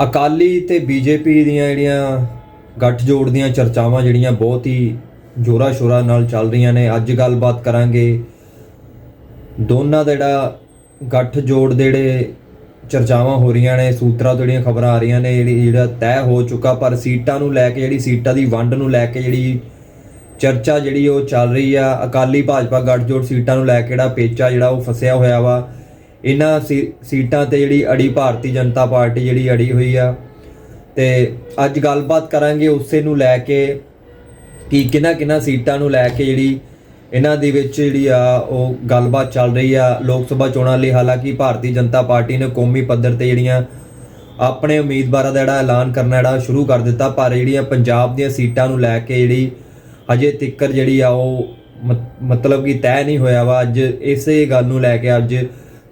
ਅਕਾਲੀ ਤੇ ਬੀਜੇਪੀ ਦੀਆਂ ਜਿਹੜੀਆਂ ਗੱਠਜੋੜ ਦੀਆਂ ਚਰਚਾਵਾਂ ਜਿਹੜੀਆਂ ਬਹੁਤ ਹੀ ਜੋਰਾ ਸ਼ੋਰਾ ਨਾਲ ਚੱਲ ਰਹੀਆਂ ਨੇ, ਅੱਜ ਗੱਲਬਾਤ ਕਰਾਂਗੇ। ਦੋਨਾਂ ਦਾ ਜਿਹੜਾ ਗੱਠਜੋੜ ਦੇ ਜਿਹੜੇ ਚਰਚਾਵਾਂ ਹੋ ਰਹੀਆਂ ਨੇ, ਸੂਤਰਾਂ ਤੋਂ ਜਿਹੜੀਆਂ ਖਬਰਾਂ ਆ ਰਹੀਆਂ ਨੇ, ਜਿਹੜੀ ਜਿਹੜਾ ਤੈਅ ਹੋ ਚੁੱਕਾ, ਪਰ ਸੀਟਾਂ ਨੂੰ ਲੈ ਕੇ ਜਿਹੜੀ ਸੀਟਾਂ ਦੀ ਵੰਡ ਨੂੰ ਲੈ ਕੇ ਜਿਹੜੀ ਚਰਚਾ ਜਿਹੜੀ ਉਹ ਚੱਲ ਰਹੀ ਆ, ਅਕਾਲੀ ਭਾਜਪਾ ਗੱਠਜੋੜ ਸੀਟਾਂ ਨੂੰ ਲੈ ਕੇ ਜਿਹੜਾ ਪੇਚਾ ਜਿਹੜਾ ਉਹ ਫਸਿਆ ਹੋਇਆ ਵਾ। ਇਹਨਾਂ ਸੀ- ਸੀਟਾਂ ਤੇ ਜਿਹੜੀ ਅੜੀ ਭਾਰਤੀ ਜਨਤਾ ਪਾਰਟੀ ਜਿਹੜੀ ਅੜੀ ਹੋਈ ਆ। ਤੇ ਅੱਜ ਗੱਲਬਾਤ ਕਰਾਂਗੇ ਉਸੇ ਨੂੰ ਲੈ ਕੇ, ਕਿ ਕਿਹਨਾਂ ਕਿਹਨਾਂ ਸੀਟਾਂ ਨੂੰ ਲੈ ਕੇ ਜਿਹੜੀ ਇਹਨਾਂ ਦੇ ਵਿੱਚ ਜਿਹੜੀ ਆ, ਉਹ ਗੱਲਬਾਤ ਚੱਲ ਰਹੀ ਆ ਲੋਕ ਸਭਾ ਚੋਣਾਂ ਲਈ। ਹਾਲਾਂਕਿ ਭਾਰਤੀ ਜਨਤਾ ਪਾਰਟੀ ਨੇ ਕੌਮੀ ਪੱਧਰ ਤੇ ਜਿਹੜੀਆਂ ਆਪਣੇ ਉਮੀਦਵਾਰਾਂ ਦਾ ਜਿਹੜਾ ਐਲਾਨ ਕਰਨਾ ਜਿਹੜਾ ਸ਼ੁਰੂ ਕਰ ਦਿੱਤਾ, ਪਰ ਜਿਹੜੀਆਂ ਪੰਜਾਬ ਦੀਆਂ ਸੀਟਾਂ ਨੂੰ ਲੈ ਕੇ ਜਿਹੜੀ ਅਜੇ ਤਿੱਕਰ ਜਿਹੜੀ ਆ, ਉਹ ਮ- ਮਤਲਬ ਕਿ ਤੈਅ ਨਹੀਂ ਹੋਇਆ ਵਾ। ਅੱਜ ਇਸੇ ਗੱਲ ਨੂੰ ਲੈ ਕੇ ਅੱਜ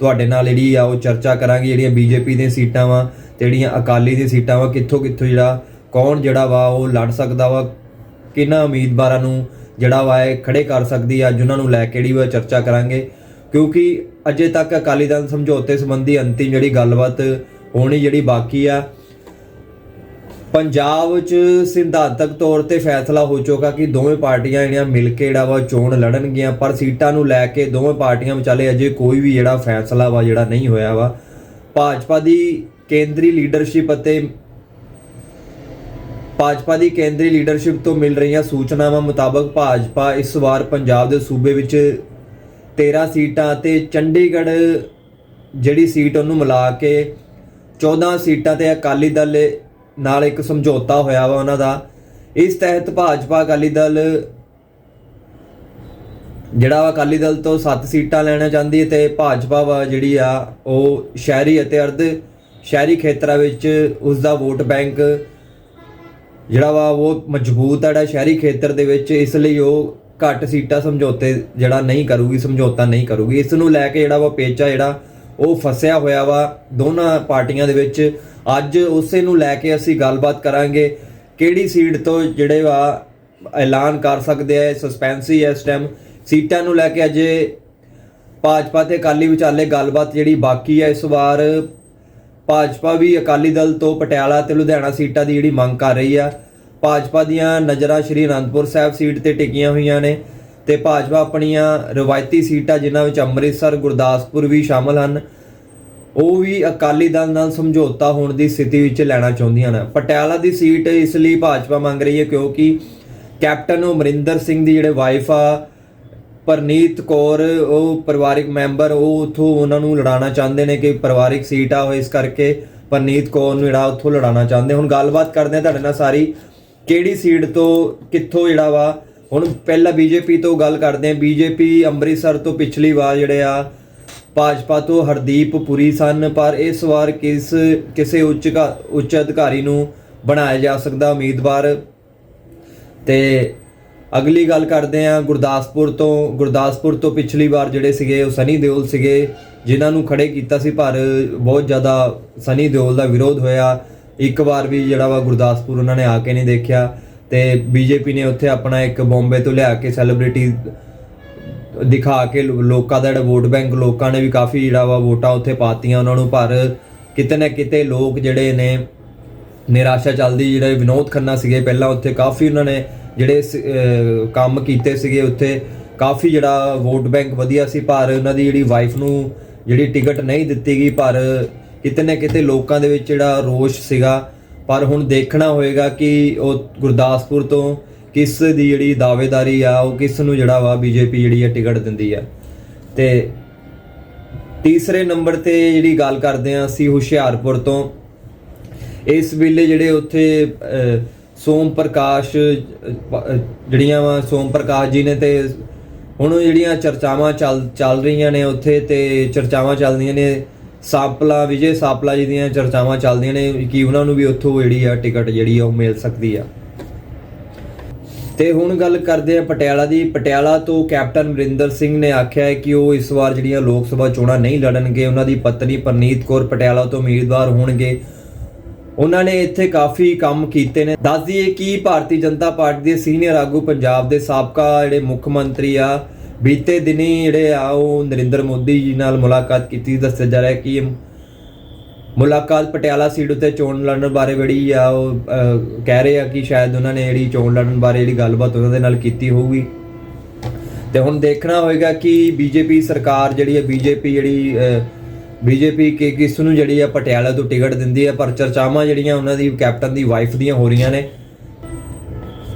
ਤੁਹਾਡੇ ਨਾਲ ਜਿਹੜੀ ਆ ਉਹ ਚਰਚਾ ਕਰਾਂਗੇ, ਜਿਹੜੀਆਂ ਬੀਜੇਪੀ ਦੀਆਂ ਸੀਟਾਂ ਵਾ ਤੇ ਜਿਹੜੀਆਂ ਅਕਾਲੀ ਦੀਆਂ ਸੀਟਾਂ ਵਾ, ਕਿੱਥੋਂ ਕਿੱਥੋਂ ਜਿਹੜਾ, ਕੌਣ ਜਿਹੜਾ ਵਾ ਉਹ ਲੜ ਸਕਦਾ ਵਾ ਕਿਹਨਾਂ ਉਮੀਦਵਾਰਾਂ ਨੂੰ ਜਿਹੜਾ ਵਾ ਇਹ ਖੜੇ ਕਰ ਸਕਦੀ ਆ, ਅੱਜ ਨੂੰ ਲੈ ਕੇ ਜਿਹੜੀ ਵਾ ਚਰਚਾ ਕਰਾਂਗੇ। ਕਿਉਂਕਿ ਅਜੇ ਤੱਕ ਅਕਾਲੀ ਦਲ ਸਮਝੌਤੇ ਸੰਬੰਧੀ ਅੰਤਿਮ ਜਿਹੜੀ ਗੱਲਬਾਤ ਹੋਣੀ ਜਿਹੜੀ ਬਾਕੀ ਆ ਪੰਜਾਬ 'ਚ ਸਿਧਾਂਤਕ ਤੌਰ ਤੇ ਫੈਸਲਾ ਹੋ ਚੁੱਕਾ ਕਿ ਦੋਵੇਂ ਪਾਰਟੀਆਂ ਜਿਹੜੀਆਂ ਮਿਲ ਕੇ ਜਿਹੜਾ ਵਾ ਚੋਣ ਲੜਨਗੀਆਂ, ਪਰ ਸੀਟਾਂ ਨੂੰ ਲੈ ਕੇ ਦੋਵੇਂ ਪਾਰਟੀਆਂ ਵਿਚਾਲੇ ਅਜੇ ਕੋਈ ਵੀ ਜਿਹੜਾ ਫੈਸਲਾ ਵਾ ਜਿਹੜਾ ਨਹੀਂ ਹੋਇਆ ਵਾ। ਭਾਜਪਾ ਦੀ ਕੇਂਦਰੀ ਲੀਡਰਸ਼ਿਪ ਅਤੇ ਭਾਜਪਾ ਦੀ ਕੇਂਦਰੀ ਲੀਡਰਸ਼ਿਪ ਤੋਂ ਮਿਲ ਰਹੀਆਂ ਸੂਚਨਾਵਾਂ ਮੁਤਾਬਕ ਭਾਜਪਾ ਇਸ ਵਾਰ ਪੰਜਾਬ ਦੇ ਸੂਬੇ ਵਿੱਚ 13 ਸੀਟਾਂ ਅਤੇ ਚੰਡੀਗੜ੍ਹ ਜਿਹੜੀ ਸੀਟ ਉਹਨੂੰ ਮਿਲਾ ਕੇ 14 ਸੀਟਾਂ ਤੇ ਅਕਾਲੀ ਦਲ ਨਾਲ ਇੱਕ ਸਮਝੌਤਾ ਹੋਇਆ ਵਾ ਉਹਨਾਂ ਦਾ। ਇਸ ਤਹਿਤ ਭਾਜਪਾ ਅਕਾਲੀ ਦਲ ਜਿਹੜਾ ਵਾ ਅਕਾਲੀ ਦਲ ਤੋਂ 7 ਸੀਟਾਂ ਲੈਣਾ ਚਾਹੁੰਦੀ ਹੈ ਤੇ ਭਾਜਪਾ ਵਾ ਜਿਹੜੀ ਆ, ਉਹ ਸ਼ਹਿਰੀ ਅਤੇ ਅਰਧ ਸ਼ਹਿਰੀ ਖੇਤਰਾਂ ਵਿੱਚ ਉਸ ਦਾ ਵੋਟ ਬੈਂਕ ਜਿਹੜਾ ਵਾ, ਉਹ ਮਜ਼ਬੂਤ ਹੈ ਜਿਹੜਾ ਸ਼ਹਿਰੀ ਖੇਤਰ ਦੇ ਵਿੱਚ। ਇਸ ਲਈ ਉਹ ਘੱਟ ਸੀਟਾਂ ਸਮਝੌਤੇ ਜਿਹੜਾ ਨਹੀਂ ਕਰੂਗੀ, ਸਮਝੌਤਾ ਨਹੀਂ ਕਰੂਗੀ। ਇਸ ਨੂੰ ਲੈ ਕੇ ਜਿਹੜਾ ਵਾ ਪੇਚਾ ਜਿਹੜਾ ਉਹ ਫਸਿਆ ਹੋਇਆ ਵਾ। ਦੋਨਾਂ ਪਾਰਟੀਆਂ ਦੇ ਵਿੱਚ ਅੱਜ ਉਸੇ ਨੂੰ ਲੈ ਕੇ ਅਸੀਂ ਗੱਲਬਾਤ ਕਰਾਂਗੇ। ਕਿਹੜੀ ਸੀਟ ਤੋਂ ਜਿਹੜੇ ਵਾ ਐਲਾਨ ਕਰ ਸਕਦੇ ਆ ਸਸਪੈਂਸੀ ਹੈ ਇਸ ਟਾਈਮ ਸੀਟਾਂ ਨੂੰ ਲੈ ਕੇ ਅਜੇ ਭਾਜਪਾ ਤੇ ਅਕਾਲੀ ਵਿਚਾਲੇ ਗੱਲਬਾਤ ਜਿਹੜੀ ਬਾਕੀ ਹੈ ਇਸ ਵਾਰ। ਭਾਜਪਾ ਵੀ ਅਕਾਲੀ ਦਲ ਤੋਂ ਪਟਿਆਲਾ ਤੇ ਲੁਧਿਆਣਾ ਸੀਟਾਂ ਦੀ ਜਿਹੜੀ ਮੰਗ ਕਰ ਰਹੀ ਆ। ਭਾਜਪਾ ਦੀਆਂ ਨਜ਼ਰਾਂ ਸ਼੍ਰੀ ਅਨੰਦਪੁਰ ਸਾਹਿਬ ਸੀਟ ਤੇ ਟਿਕੀਆਂ ਹੋਈਆਂ ਨੇ। ਤੇ ਭਾਜਪਾ ਆਪਣੀਆਂ ਰਵਾਇਤੀ ਸੀਟਾਂ, ਜਿਨ੍ਹਾਂ ਵਿੱਚ ਅੰਮ੍ਰਿਤਸਰ, ਗੁਰਦਾਸਪੁਰ ਵੀ ਸ਼ਾਮਲ ਹਨ, ਉਹ ਵੀ ਅਕਾਲੀ ਦਲ ਨਾਲ ਸਮਝੌਤਾ ਹੋਣ ਦੀ ਸਥਿਤੀ ਵਿੱਚ ਲੈਣਾ ਚਾਹੁੰਦੀਆਂ ਹਨ ਪਟਿਆਲਾ ਦੀ ਸੀਟ ਇਸ ਲਈ ਭਾਜਪਾ ਮੰਗ ਰਹੀ ਹੈ ਕਿਉਂਕਿ ਕੈਪਟਨ ਅਮਰਿੰਦਰ ਸਿੰਘ ਦੀ ਜਿਹੜੇ ਵਾਈਫ ਆ, ਪਰਨੀਤ ਕੌਰ, ਉਹ ਪਰਿਵਾਰਿਕ ਮੈਂਬਰ, ਉਹ ਉਥੋਂ ਉਹਨਾਂ ਨੂੰ ਲੜਾਉਣਾ ਚਾਹੁੰਦੇ ਨੇ ਕਿ ਪਰਿਵਾਰਿਕ ਸੀਟ ਆ ਉਹ ਇਸ ਕਰਕੇ ਪਰਨੀਤ ਕੌਰ ਨੂੰ ਜਿਹੜਾ ਉਥੋਂ ਲੜਾਉਣਾ ਚਾਹੁੰਦੇ। ਹੁਣ ਗੱਲਬਾਤ ਕਰਦੇ ਆ ਤੁਹਾਡੇ ਨਾਲ ਸਾਰੀ, ਕਿਹੜੀ ਸੀਟ ਤੋਂ ਕਿੱਥੋਂ ਜਿਹੜਾ ਵਾ ਹੁਣ ਪਹਿਲਾਂ ਬੀਜੇਪੀ ਤੋਂ ਗੱਲ ਕਰਦੇ ਆ ਬੀਜੇਪੀ ਅੰਮ੍ਰਿਤਸਰ ਤੋਂ ਪਿਛਲੀ ਵਾਰ ਜਿਹੜੇ ਆ, ਭਾਜਪਾ ਤੋਂ ਹਰਦੀਪ ਪੁਰੀ ਸਨ, ਪਰ ਇਸ ਵਾਰ ਕਿਸ, ਕਿਸੇ ਉੱਚ ਕਾ- ਉੱਚ ਅਧਿਕਾਰੀ ਨੂੰ ਬਣਾਇਆ ਜਾ ਸਕਦਾ ਉਮੀਦਵਾਰ? ਤੇ ਅਗਲੀ ਗੱਲ ਕਰਦੇ ਆ ਗੁਰਦਾਸਪੁਰ ਤੋਂ ਗੁਰਦਾਸਪੁਰ ਤੋਂ ਪਿਛਲੀ ਵਾਰ ਜਿਹੜੇ ਸੀਗੇ, ਉਹ ਸਨੀ ਦਿਓਲ ਸੀਗੇ, ਜਿਨ੍ਹਾਂ ਨੂੰ ਖੜੇ ਕੀਤਾ ਸੀ, ਪਰ ਬਹੁਤ ਜ਼ਿਆਦਾ ਸਨੀ ਦਿਓਲ ਦਾ ਵਿਰੋਧ ਹੋਇਆ। ਇੱਕ ਵਾਰ ਵੀ ਜਿਹੜਾ ਵਾ ਗੁਰਦਾਸਪੁਰ ਉਹਨਾਂ ਨੇ ਆ ਕੇ ਨਹੀਂ ਦੇਖਿਆ। ਤੇ ਬੀਜੇਪੀ ਨੇ ਉੱਥੇ ਆਪਣਾ ਇੱਕ ਬੰਬੇ ਤੋਂ ਲਿਆ ਕੇ ਸੈਲੀਬ੍ਰਿਟੀ ਦਿਖਾ ਕੇ ਲੋਕਾਂ ਦਾ ਜਿਹੜਾ ਵੋਟ ਬੈਂਕ ਲੋਕਾਂ ਨੇ ਵੀ ਕਾਫੀ ਜਿਹੜਾ ਵਾ ਵੋਟਾਂ ਉੱਥੇ ਪਾਤੀਆਂ ਉਹਨਾਂ ਨੂੰ, ਪਰ ਕਿਤੇ ਨਾ ਕਿਤੇ ਲੋਕ ਜਿਹੜੇ ਨੇ ਨਿਰਾਸ਼ਾ ਚੱਲਦੀ ਜਿਹੜੇ ਵਿਨੋਦ ਖੰਨਾ ਸੀਗੇ ਪਹਿਲਾਂ ਉੱਥੇ ਕਾਫੀ ਉਹਨਾਂ ਨੇ ਜਿਹੜੇ ਸ- ਕੰਮ ਕੀਤੇ ਸੀਗੇ ਉੱਥੇ, ਕਾਫੀ ਜਿਹੜਾ ਵੋਟ ਬੈਂਕ ਵਧੀਆ ਸੀ, ਪਰ ਉਹਨਾਂ ਦੀ ਜਿਹੜੀ ਵਾਈਫ ਨੂੰ ਜਿਹੜੀ ਟਿਕਟ ਨਹੀਂ ਦਿੱਤੀ ਗਈ, ਪਰ ਕਿਤੇ ਨਾ ਕਿਤੇ ਲੋਕਾਂ ਦੇ ਵਿੱਚ ਜਿਹੜਾ ਰੋਸ਼ ਸੀਗਾ। ਪਰ ਹੁਣ ਦੇਖਣਾ ਹੋਏਗਾ ਕਿ ਉਹ ਗੁਰਦਾਸਪੁਰ ਤੋਂ ਕਿਸ ਦੀ ਜਿਹੜੀ ਦਾਅਵੇਦਾਰੀ ਆ, ਉਹ ਕਿਸ ਨੂੰ ਜਿਹੜਾ ਵਾ ਬੀਜੇਪੀ ਜਿਹੜੀ ਆ ਟਿਕਟ ਦਿੰਦੀ ਆ। ਤੇ ਤੀਸਰੇ ਨੰਬਰ ਤੇ ਜਿਹੜੀ ਗੱਲ ਕਰਦੇ ਆ ਅਸੀਂ ਹੁਸ਼ਿਆਰਪੁਰ ਤੋਂ। ਇਸ ਵੇਲੇ ਜਿਹੜੇ ਉੱਥੇ ਸੋਮ ਪ੍ਰਕਾਸ਼ ਜਿਹੜੀਆਂ ਵਾ ਸੋਮ ਪ੍ਰਕਾਸ਼ ਜੀ ਨੇ ਤੇ ਹੁਣ ਜਿਹੜੀਆਂ ਚਰਚਾਵਾਂ ਚੱਲ ਚੱਲ ਰਹੀਆਂ ਨੇ ਉੱਥੇ ਤੇ ਚਰਚਾਵਾਂ ਚੱਲਦੀਆਂ ਨੇ ਸਾਪਲਾ, ਵਿਜੇ ਸਾਪਲਾ ਜੀ ਦੀਆਂ ਚਰਚਾਵਾਂ ਚੱਲਦੀਆਂ ਨੇ, ਕਿ ਉਹਨਾਂ ਨੂੰ ਵੀ ਉੱਥੋਂ ਜਿਹੜੀ ਆ ਟਿਕਟ ਜਿਹੜੀ ਆ ਉਹ ਮਿਲ ਸਕਦੀ ਆ। ਤੇ ਹੁਣ ਗੱਲ ਕਰਦੇ ਆ ਪਟਿਆਲਾ ਦੀ। ਪਟਿਆਲਾ ਤੋਂ ਕੈਪਟਨ ਅਮਰਿੰਦਰ ਸਿੰਘ ਨੇ ਆਖਿਆ ਹੈ ਕਿ ਉਹ ਇਸ ਵਾਰ ਜਿਹੜੀਆਂ ਲੋਕ ਸਭਾ ਚੋਣਾਂ ਨਹੀਂ ਲੜਨਗੇ, ਉਹਨਾਂ ਦੀ ਪਤਨੀ ਪਰਨੀਤ ਕੌਰ ਪਟਿਆਲਾ ਤੋਂ ਉਮੀਦਵਾਰ ਹੋਣਗੇ। ਉਹਨਾਂ ਨੇ ਇੱਥੇ ਕਾਫੀ ਕੰਮ ਕੀਤੇ ਨੇ। ਦੱਸ ਦਈਏ ਕਿ ਭਾਰਤੀ ਜਨਤਾ ਪਾਰਟੀ ਦੇ ਸੀਨੀਅਰ ਆਗੂ ਪੰਜਾਬ ਦੇ ਸਾਬਕਾ ਜਿਹੜੇ ਮੁੱਖ ਮੰਤਰੀ ਆ ਬੀਤੇ ਦਿਨੀ ਜਿਹੜੇ ਆ ਉਹ ਨਰਿੰਦਰ ਮੋਦੀ ਜੀ ਨਾਲ ਮੁਲਾਕਾਤ ਕੀਤੀ, ਦੱਸਿਆ ਜਾ ਰਿਹਾ ਕਿ ਮੁਲਾਕਾਤ ਪਟਿਆਲਾ ਸੀਟ ਉੱਤੇ ਚੋਣ ਲੜਨ ਬਾਰੇ ਜਿਹੜੀ ਆ ਉਹ ਕਹਿ ਰਹੇ ਆ ਕਿ ਸ਼ਾਇਦ ਉਹਨਾਂ ਨੇ ਜਿਹੜੀ ਚੋਣ ਲੜਨ ਬਾਰੇ ਜਿਹੜੀ ਗੱਲਬਾਤ ਉਹਨਾਂ ਦੇ ਨਾਲ ਕੀਤੀ ਹੋਊਗੀ। ਤੇ ਹੁਣ ਦੇਖਣਾ ਹੋਏਗਾ ਕਿ ਬੀਜੇਪੀ ਸਰਕਾਰ ਜਿਹੜੀ ਹੈ ਬੀਜੇਪੀ ਜਿਹੜੀ ਬੀਜੇਪੀ ਕਿ ਕਿਸ ਨੂੰ ਜਿਹੜੀ ਆ ਪਟਿਆਲਾ ਤੋਂ ਟਿਕਟ ਦਿੰਦੀ ਹੈ ਪਰ ਚਰਚਾਵਾਂ ਜਿਹੜੀਆਂ ਉਹਨਾਂ ਦੀ, ਕੈਪਟਨ ਦੀ ਵਾਈਫ ਦੀਆਂ ਹੋ ਰਹੀਆਂ ਨੇ।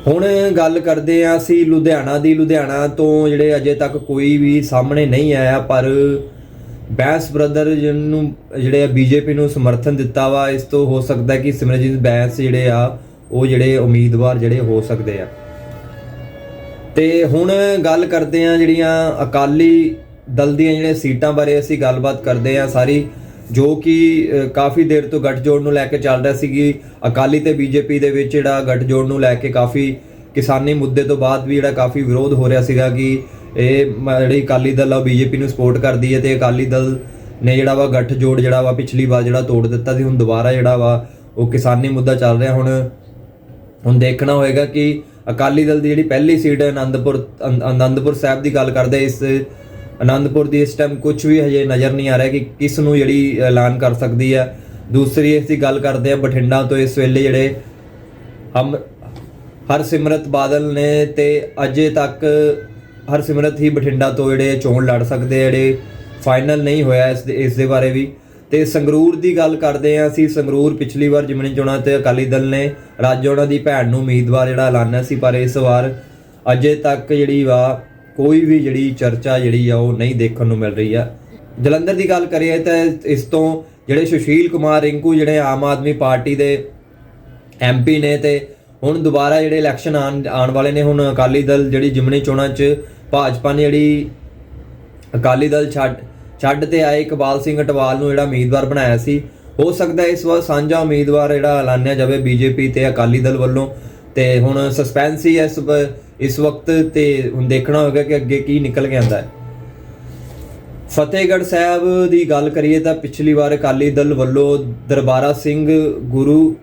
ਹੁਣ ਗੱਲ ਕਰਦੇ ਆ ਅਸੀਂ ਲੁਧਿਆਣਾ ਦੀ। ਲੁਧਿਆਣਾ ਤੋਂ ਜਿਹੜੇ ਅਜੇ ਤੱਕ ਕੋਈ ਵੀ ਸਾਹਮਣੇ ਨਹੀਂ ਆਇਆ, ਪਰ ਬੈਂਸ ਬ੍ਰਦਰ ਜਿਹਨੂੰ ਜਿਹੜੇ ਆ ਬੀਜੇਪੀ ਨੂੰ ਸਮਰਥਨ ਦਿੱਤਾ ਵਾ, ਇਸ ਤੋਂ ਹੋ ਸਕਦਾ ਕਿ ਸਿਮਰਜੀਤ ਬੈਂਸ ਜਿਹੜੇ ਆ, ਉਹ ਜਿਹੜੇ ਉਮੀਦਵਾਰ ਜਿਹੜੇ ਹੋ ਸਕਦੇ ਆ। ਤੇ ਹੁਣ ਗੱਲ ਕਰਦੇ ਆ ਜਿਹੜੀਆਂ ਅਕਾਲੀ ਦਲ ਦੀਆਂ ਜਿਹੜੇ ਸੀਟਾਂ ਬਾਰੇ ਅਸੀਂ ਗੱਲਬਾਤ ਕਰਦੇ ਆ ਸਾਰੀ। ਜੋ ਕਿ ਕਾਫੀ ਦੇਰ ਤੋਂ ਗੱਠਜੋੜ ਨੂੰ ਲੈ ਕੇ ਚੱਲ ਰਿਹਾ ਸੀ ਕਿ ਅਕਾਲੀ ਤੇ ਬੀਜੇਪੀ ਦੇ ਵਿੱਚ ਜਿਹੜਾ ਗੱਠਜੋੜ ਨੂੰ ਲੈ ਕੇ ਕਾਫੀ ਕਿਸਾਨੀ ਮੁੱਦੇ ਤੋਂ ਬਾਅਦ ਵੀ ਜਿਹੜਾ ਕਾਫੀ ਵਿਰੋਧ ਹੋ ਰਿਹਾ ਸੀਗਾ ਕਿ ਇਹ ਮ- ਜਿਹੜੀ ਅਕਾਲੀ ਦਲ ਆ ਬੀਜੇਪੀ ਨੂੰ ਸਪੋਰਟ ਕਰਦੀ ਹੈ ਤੇ ਅਕਾਲੀ ਦਲ ਨੇ ਜਿਹੜਾ ਵਾ ਗੱਠਜੋੜ ਜਿਹੜਾ ਵਾ ਪਿਛਲੀ ਵਾਰ ਜਿਹੜਾ ਤੋੜ ਦਿੱਤਾ ਸੀ, ਹੁਣ ਦੁਬਾਰਾ ਜਿਹੜਾ ਵਾ ਉਹ ਕਿਸਾਨੀ ਮੁੱਦਾ ਚੱਲ ਰਿਹਾ। ਹੁਣ ਹੁਣ ਦੇਖਣਾ ਹੋਏਗਾ ਕਿ ਅਕਾਲੀ ਦਲ ਦੀ ਜਿਹੜੀ ਪਹਿਲੀ ਸੀਟ ਹੈ ਆਨੰਦਪੁਰ ਆਨੰਦਪੁਰ ਸਾਹਿਬ ਦੀ ਗੱਲ ਕਰਦੇ ਇਸ ਆਨੰਦਪੁਰ ਦੀ ਇਸ ਟਾਈਮ ਕੁਝ ਵੀ ਹਜੇ ਨਜ਼ਰ ਨਹੀਂ ਆ ਰਿਹਾ ਕਿ ਕਿਸ ਨੂੰ ਜਿਹੜੀ ਐਲਾਨ ਕਰ ਸਕਦੀ ਹੈ ਦੂਸਰੀ ਅਸੀਂ ਗੱਲ ਕਰਦੇ ਹਾਂ ਬਠਿੰਡਾ ਤੋਂ ਇਸ ਵੇਲੇ ਜਿਹੜੇ ਹਮ, ਹਰਸਿਮਰਤ ਬਾਦਲ ਨੇ ਤੇ ਅਜੇ ਤੱਕ ਹਰਸਿਮਰਤ ਹੀ ਬਠਿੰਡਾ ਤੋਂ ਜਿਹੜੇ ਚੋਣ ਲੜ ਸਕਦੇ ਜਿਹੜੇ ਫਾਈਨਲ ਨਹੀਂ ਹੋਇਆ ਇਸ ਦੇ ਇਸ ਦੇ ਬਾਰੇ ਵੀ। ਤੇ ਸੰਗਰੂਰ ਦੀ ਗੱਲ ਕਰਦੇ ਆ ਅਸੀਂ, ਸੰਗਰੂਰ ਪਿਛਲੀ ਵਾਰ ਜਿਮਨੀ ਚੋਣਾਂ ਤੇ ਅਕਾਲੀ ਦਲ ਨੇ ਰਾਜਾ ਉਹਨਾਂ ਦੀ ਭੈਣ ਨੂੰ ਉਮੀਦਵਾਰ ਜਿਹੜਾ ਐਲਾਨਿਆ ਸੀ, ਪਰ ਇਸ ਵਾਰ ਅਜੇ ਤੱਕ ਜਿਹੜੀ ਵਾ ਕੋਈ ਵੀ ਜਿਹੜੀ ਚਰਚਾ ਜਿਹੜੀ ਆ ਉਹ ਨਹੀਂ ਦੇਖਣ ਨੂੰ ਮਿਲ ਰਹੀ ਆ। ਜਲੰਧਰ ਦੀ ਗੱਲ ਕਰੀਏ ਤਾਂ ਇਸ ਤੋਂ ਜਿਹੜੇ ਸੁਸ਼ੀਲ ਕੁਮਾਰ ਰਿੰਕੂ, ਜਿਹੜੇ ਆਮ ਆਦਮੀ ਪਾਰਟੀ ਦੇ ਐਮਪੀ ਨੇ ਤੇ ਹੁਣ ਦੁਬਾਰਾ ਜਿਹੜੇ ਇਲੈਕਸ਼ਨ ਆਉਣ ਆਉਣ ਵਾਲੇ ਨੇ, ਹੁਣ ਅਕਾਲੀ ਦਲ ਜਿਹੜੀ ਜਿਮਣੀ ਚੋਣਾਂ 'ਚ ਭਾਜਪਾ ਨੇ ਜਿਹੜੀ ਅਕਾਲੀ ਦਲ ਛੱਡ ਛੱਡ ਤੇ ਆਏ, ਇਕਬਾਲ ਸਿੰਘ ਅਟਵਾਲ ਨੂੰ ਜਿਹੜਾ ਉਮੀਦਵਾਰ ਬਣਾਇਆ ਸੀ। ਹੋ ਸਕਦਾ ਇਸ ਵਾਰ ਸਾਂਝਾ ਉਮੀਦਵਾਰ ਜਿਹੜਾ ਐਲਾਨਿਆ ਜਾਵੇ ਬੀਜੇਪੀ ਤੇ ਅਕਾਲੀ ਦਲ ਵੱਲੋਂ। ਤੇ ਹੁਣ ਸਸਪੈਂਸ ਹੀ ਇਸ ਇਸ ਵਕਤ ਤੇ ਹੁਣ ਦੇਖਣਾ ਹੋਵੇਗਾ ਕਿ ਅੱਗੇ ਕੀ ਨਿਕਲ ਕੇ ਆਉਂਦਾ ਹੈ। ਫਤਿਹਗੜ੍ਹ ਸਾਹਿਬ ਦੀ ਗੱਲ ਕਰੀਏ ਤਾਂ ਪਿਛਲੀ ਵਾਰ ਅਕਾਲੀ ਦਲ ਵੱਲੋਂ ਦਰਬਾਰਾ ਸਿੰਘ ਗੁਰੂ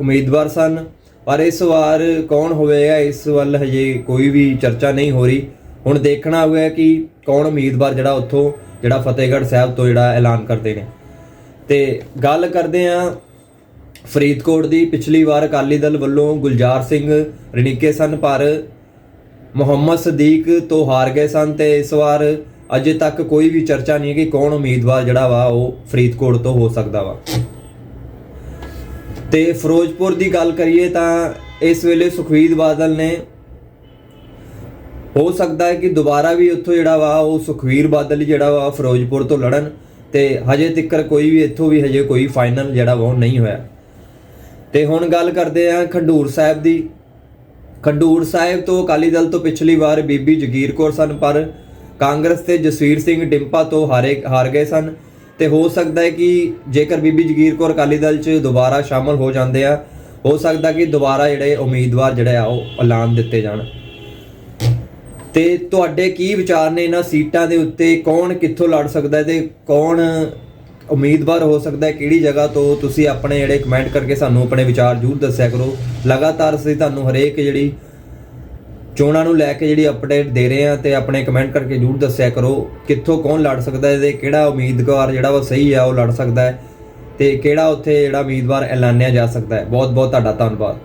ਉਮੀਦਵਾਰ ਸਨ, ਪਰ ਇਸ ਵਾਰ ਕੌਣ ਹੋਵੇਗਾ, ਇਸ ਵੱਲ ਹਜੇ ਕੋਈ ਵੀ ਚਰਚਾ ਨਹੀਂ ਹੋ ਰਹੀ। ਹੁਣ ਦੇਖਣਾ ਹੋਵੇਗਾ ਕਿ ਕੌਣ ਉਮੀਦਵਾਰ ਜਿਹੜਾ ਉੱਥੋਂ, ਜਿਹੜਾ ਫਤਿਹਗੜ੍ਹ ਸਾਹਿਬ ਤੋਂ ਜਿਹੜਾ ਐਲਾਨ ਕਰਦੇ ਨੇ। ਤੇ ਗੱਲ ਕਰਦੇ ਆ ਫਰੀਦਕੋਟ ਦੀ। ਪਿਛਲੀ ਵਾਰ ਅਕਾਲੀ ਦਲ ਵੱਲੋਂ ਗੁਲਜ਼ਾਰ ਸਿੰਘ ਰਣੀਕੇ ਸਨ, ਪਰ ਮੁਹੰਮਦ ਸਦੀਕ ਤੋਂ ਹਾਰ ਗਏ ਸਨ ਤੇ ਇਸ ਵਾਰ ਅਜੇ ਤੱਕ ਕੋਈ ਵੀ ਚਰਚਾ ਨਹੀਂ ਹੈ ਕਿ ਕੌਣ ਉਮੀਦਵਾਰ ਜਿਹੜਾ ਵਾ ਉਹ ਫਰੀਦਕੋਟ ਤੋਂ ਹੋ ਸਕਦਾ ਵਾ। ਤੇ ਫਿਰੋਜ਼ਪੁਰ ਦੀ ਗੱਲ ਕਰੀਏ ਤਾਂ ਇਸ ਵੇਲੇ ਸੁਖਵੀਰ ਬਾਦਲ ਨੇ ਹੋ ਸਕਦਾ ਹੈ ਕਿ ਦੁਬਾਰਾ ਵੀ ਉੱਥੋਂ ਜਿਹੜਾ ਵਾ ਉਹ ਸੁਖਵੀਰ ਬਾਦਲ ਜਿਹੜਾ ਵਾ ਫਿਰੋਜ਼ਪੁਰ ਤੋਂ ਲੜਨ ਤੇ ਹਜੇ ਤੱਕ ਕੋਈ ਵੀ ਇੱਥੋਂ ਵੀ ਹਜੇ ਕੋਈ ਫਾਈਨਲ ਜਿਹੜਾ ਵਾ ਉਹ ਨਹੀਂ ਹੋਇਆ। ਤੇ ਹੁਣ ਗੱਲ ਕਰਦੇ ਆ ਖੰਡੂਰ ਸਾਹਿਬ ਦੀ। ਖੰਡੂਰ ਸਾਹਿਬ ਤੋਂ ਅਕਾਲੀ ਦਲ ਤੋਂ ਪਿਛਲੀ ਵਾਰ ਬੀਬੀ ਜਗੀਰ ਕੌਰ ਸਨ, ਪਰ ਕਾਂਗਰਸ ਤੇ ਜਸਵੀਰ ਸਿੰਘ ਡਿੰਪਾ ਤੋਂ ਹਾਰੇ, ਹਾਰ ਗਏ ਸਨ। ਤੇ ਹੋ ਸਕਦਾ ਹੈ ਕਿ ਜੇਕਰ ਬੀਬੀ ਜਗੀਰ ਕੌਰ ਅਕਾਲੀ ਦਲ 'ਚ ਦੁਬਾਰਾ ਸ਼ਾਮਲ ਹੋ ਜਾਂਦੇ ਆ, ਹੋ ਸਕਦਾ ਕਿ ਦੁਬਾਰਾ ਜਿਹੜੇ ਉਮੀਦਵਾਰ ਜਿਹੜੇ ਆ ਉਹ ਐਲਾਨ ਦਿੱਤੇ ਜਾਣ। ਤੇ ਤੁਹਾਡੇ ਕੀ ਵਿਚਾਰ ਨੇ ਇਹਨਾਂ ਸੀਟਾਂ ਦੇ ਉੱਤੇ? ਕੌਣ ਕਿੱਥੋਂ ਲੜ ਸਕਦਾ ਹੈ ਤੇ ਕੌਣ ਉਮੀਦਵਾਰ ਹੋ ਸਕਦਾ ਹੈ? ਕਿਹੜੀ ਜਗ੍ਹਾ ਤੋਂ ਤੁਸੀਂ ਆਪਣੇ ਜਿਹੜੇ ਕਮੈਂਟ ਕਰਕੇ ਸਾਨੂੰ ਆਪਣੇ ਵਿਚਾਰ ਜ਼ਰੂਰ ਦੱਸਿਆ ਕਰੋ। ਲਗਾਤਾਰ ਅਸੀਂ ਤੁਹਾਨੂੰ ਹਰੇਕ ਜਿਹੜੀ ਚੋਣਾਂ ਨੂੰ ਲੈ ਕੇ ਜਿਹੜੀ ਅਪਡੇਟ ਦੇ ਰਹੇ ਆ ਤੇ ਆਪਣੇ ਕਮੈਂਟ ਕਰਕੇ ਜ਼ਰੂਰ ਦੱਸਿਆ ਕਰੋ ਕਿੱਥੋਂ ਕੌਣ ਲੜ ਸਕਦਾ ਹੈ ਤੇ ਕਿਹੜਾ ਉਮੀਦਵਾਰ ਜਿਹੜਾ ਉਹ ਸਹੀ ਆ ਉਹ ਲੜ ਸਕਦਾ ਹੈ ਤੇ ਕਿਹੜਾ ਉੱਥੇ ਜਿਹੜਾ ਉਮੀਦਵਾਰ ਐਲਾਨਿਆ ਜਾ ਸਕਦਾ ਹੈ। ਬਹੁਤ ਬਹੁਤ ਤੁਹਾਡਾ ਧੰਨਵਾਦ।